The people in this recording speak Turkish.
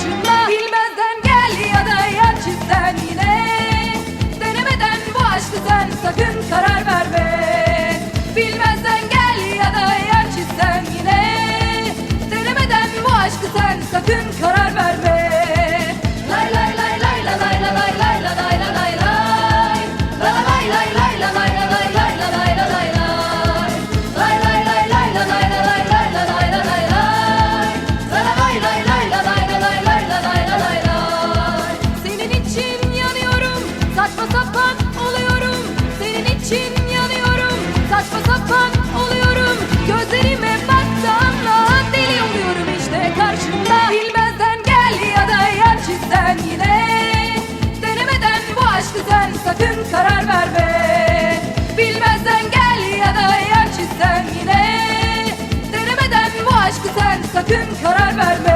karşında Bilmezden gel ya da yer çizden yine. Denemeden bu aşkı sen sakın karar verme. Bilmezden gel ya da yer çizden yine. Denemeden bu aşkı sen sakın karar sakın karar verme